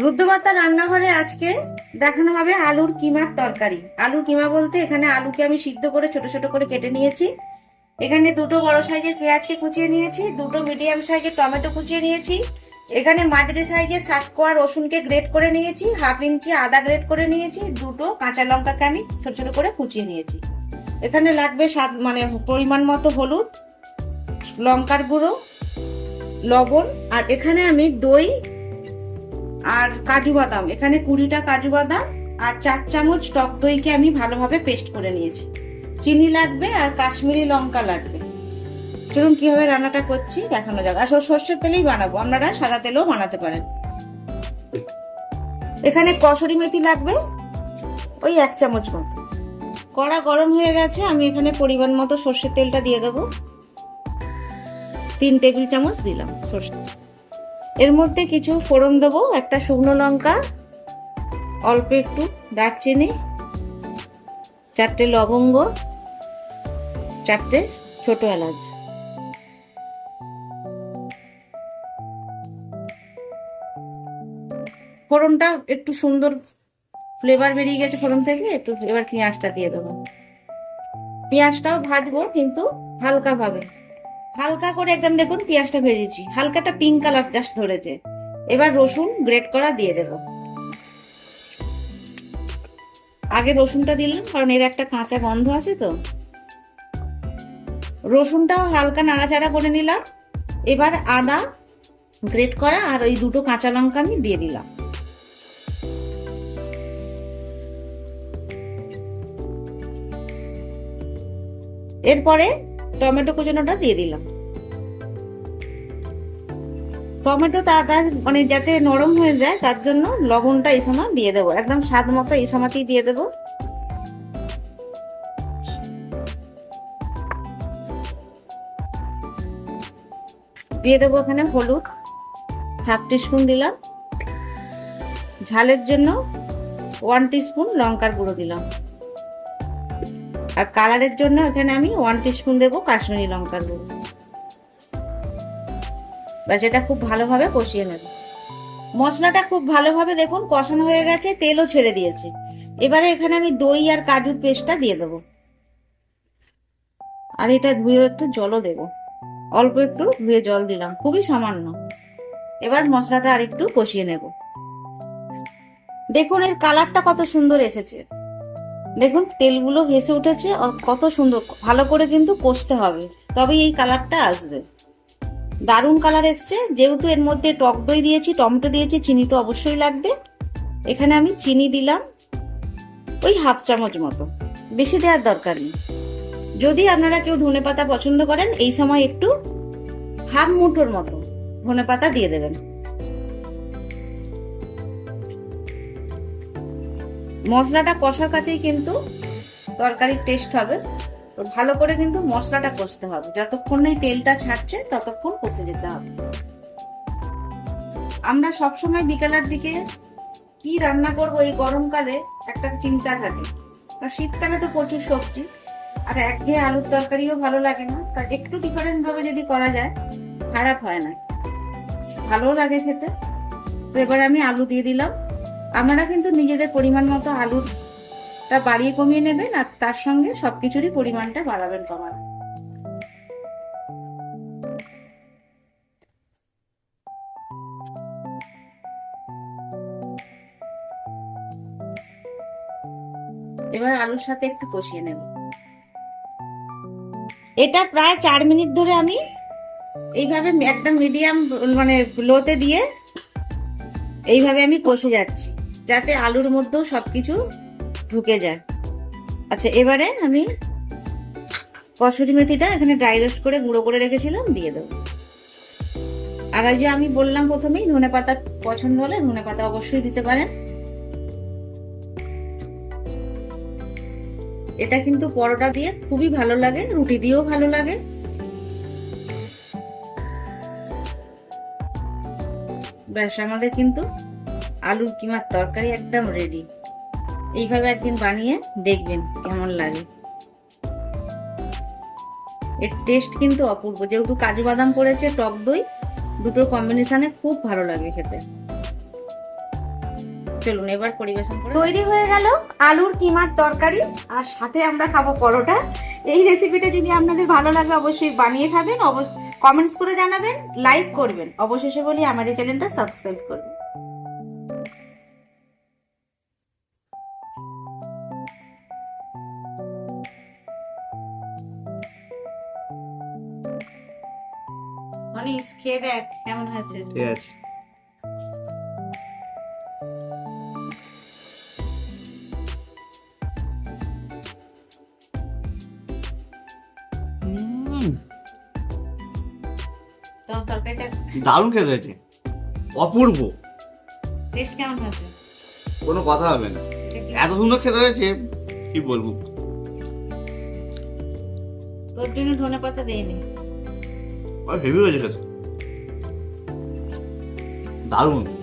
রুদ্রবার্তা রান্নাঘরে আজকে দেখানো হবে আলুর কিমার তরকারি। আলুর কিমা বলতে এখানে আলুকে আমি সিদ্ধ করে ছোট ছোট করে কেটে নিয়েছি। এখানে দুটো বড় সাইজের পেঁয়াজকে কুচিয়ে নিয়েছি, দুটো মিডিয়াম সাইজের টমেটো কুচিয়ে নিয়েছি। এখানে মাঝারি সাইজের সাত কোয়া রসুনকে গ্রেট করে নিয়েছি, হাফ ইঞ্চি আদা গ্রেট করে নিয়েছি, দুটো কাঁচা লঙ্কাকে আমি ছোট ছোট করে কুচিয়ে নিয়েছি। এখানে লাগবে স্বাদ মানে পরিমাণ মতো হলুদ, লঙ্কার গুঁড়ো, লবণ, আর এখানে আমি দই আর কাজু বাদাম। এখানে কুড়িটা কাজু বাদাম আর চার চামচ টক দইকে আমি ভালোভাবে পেস্ট করে নিয়েছি। চিনি লাগবে আর কাশ্মীরি লঙ্কা লাগবে। চলুন কীভাবে রান্নাটা করছি দেখানো যাবে আর সর্ষের তেলেই বানাবো। আপনারা সাদা তেলেও বানাতে পারেন। এখানে কসরি মেথি লাগবে। ওই এক চামচ মতো। কড়া গরম হয়ে গেছে, আমি এখানে পরিমাণ মতো সর্ষের তেলটা দিয়ে দেবো। তিন টেবিল চামচ দিলাম সর্ষে এর মধ্যে কিছু ফোড়ন দেবো, একটা শুকনো লঙ্কা, অল্প একটু দারচিনি, চারটে লবঙ্গ, চারটে ছোট এলাচ। ফোড়নটা একটু সুন্দর ফ্লেভার বেরিয়ে গেছে ফোড়ন থেকে, একটু এবার পেঁয়াজটা দিয়ে দেবো। পেঁয়াজটাও ভাজবো, কিন্তু হালকা ভাবে হালকা করে একদম দেখুন পেঁয়াজটা ভেজেছি। হালকাটা পিঙ্ক কালার জাস্ট ধরেছে। এবার রসুন গ্রেট করা দিয়ে দেব। আগে রসুনটা দিলাম, কারণ এর একটা কাঁচা গন্ধ আছে তো। রসুনটাও হালকা নাড়াচাড়া করে নিলাম। এবার আদা গ্রেট করা আর ওই দুটো কাঁচা লঙ্কা আমি দিয়ে দিলাম। এরপরে টমেটো কুচানোটা দিয়ে দিলাম। টমেটো তাড়াতাড়ি মানে যাতে নরম হয়ে যায়, তার জন্য লবণটা এই সময় দিয়ে দেবো। একদম স্বাদ মতো এই সময়তেই দিয়ে দেবো। দিয়ে দেবো এখানে হলুদ, হাফ টিস্পুন দিলাম। ঝালের জন্য ওয়ান টিস্পুন লঙ্কার গুঁড়ো দিলাম। আর কালারের জন্য এখানে আমি ওয়ান টিস্পুন দেবো কাশ্মীরি লঙ্কার গুঁড়ো। ব্যাস, এটা খুব ভালোভাবে কষিয়ে নেব। মশলাটা খুব ভালোভাবে দেখুন কষানো হয়ে গেছে, তেলও ছেড়ে দিয়েছে। এবারে এখানে আমি দই আর কাজুর পেস্টটা দিয়ে দেবো। আর এটা ধুয়ে একটু জলও দেব। অল্প একটু ধুয়ে জল দিলাম, খুবই সামান্য। এবার মশলাটা আর একটু কষিয়ে নেব। দেখুন এর কালারটা কত সুন্দর এসেছে। দেখুন, তেলগুলো ভেসে উঠেছে কত সুন্দর, ভালো করে কিন্তু কষতে হবে। তবেই এই কালারটা আসবে। দারুণ কালার এসছে। যেহেতু এর মধ্যে টক দই দিয়েছি, টমেটো দিয়েছি, চিনি তো অবশ্যই লাগবে। এখানে আমি চিনি দিলাম ওই হাফ চামচ মতো। বেশি দেওয়ার দরকার নেই। যদি আপনারা কেউ ধনে পাতা পছন্দ করেন, এই সময় একটু হাফ মুঠোর মতো ধনে পাতা দিয়ে দেবেন। মশলাটা কষার কাছেই কিন্তু তরকারির টেস্ট হবে। তো ভালো করে কিন্তু মশলাটা কষতে হবে। যতক্ষণ এই তেলটা ছাড়ছে, ততক্ষণ কষে যেতে হবে। আমরা সবসময় বিকালের দিকে কি রান্না করব এই গরমকালে, একটা চিন্তা থাকে আর শীতকালে তো প্রচুর সবজি, আর একঘেয়ে আলুর তরকারিও ভালো লাগে না। তা একটু ডিফারেন্ট ভাবে যদি করা যায়, খারাপ হয় না। ভালো লাগে খেতে। তো এবার আমি আলু দিয়ে দিলাম। আপনারা কিন্তু নিজেদের পরিমাণ মতো আলুটা বাড়িয়ে কমিয়ে নেবেন আর তার সঙ্গে সবকিছুরই পরিমাণটা বাড়াবেন কমানো। এবার আলুর সাথে একটু কষিয়ে নেব। এটা প্রায় চার মিনিট ধরে আমি এইভাবে একদম মিডিয়াম মানে লোতে দিয়ে এইভাবে আমি কষে যাচ্ছি। যাতে আলুর মধ্যেও সবকিছু ঢুকে যায়। আচ্ছা এবারে আমি কসুরি মেথিটা এখানে ড্রাই রোস্ট করে গুঁড়ো করে রেখেছিলাম, দিয়ে দেবো। আর ওই যে আমি বললাম প্রথমেই, ধনে পাতা পছন্দ হলে ধনে পাতা অবশ্যই দিতে পারেন। এটা কিন্তু পরোটা দিয়ে খুবই ভালো লাগে, রুটি দিয়েও ভালো লাগে। ব্যাস, আমাদের কিন্তু আলুর কিমার তরকারি একদম রেডি এইভাবে একদিন বানিয়ে দেখবেন কেমন লাগে। এর টেস্ট কিন্তু অপূর্ব। যেহেতু কাজু বাদাম পড়েছে, টক দই, দুটোর কম্বিনেশনে খুব ভালো লাগে খেতে। চলুন এবার পরিবেশন করে। তৈরি হয়ে গেল আলুর কিমার তরকারি, আর সাথে আমরা খাব পরোটা। এই রেসিপিটা যদি আপনাদের ভালো লাগে অবশ্যই বানিয়ে খাবেন। অবশ্যই কমেন্টস করে জানাবেন লাইক করবেন। অবশেষে বলি, আমার এই চ্যানেলটা সাবস্ক্রাইব করবেন। অনিস খেয়ে দেখ কেমন হয়েছে। ঠিক আছে। দারুণ খেতে হয়েছে। অপূর্ব। টেস্ট কেমন হয়েছে? কোনো কথা হবে না। এত সুন্দর খেতে হয়েছে কি বলব? তোর জন্য ধনে পাতা দেয়নি 빨리 데뷔해야 되겠다 나름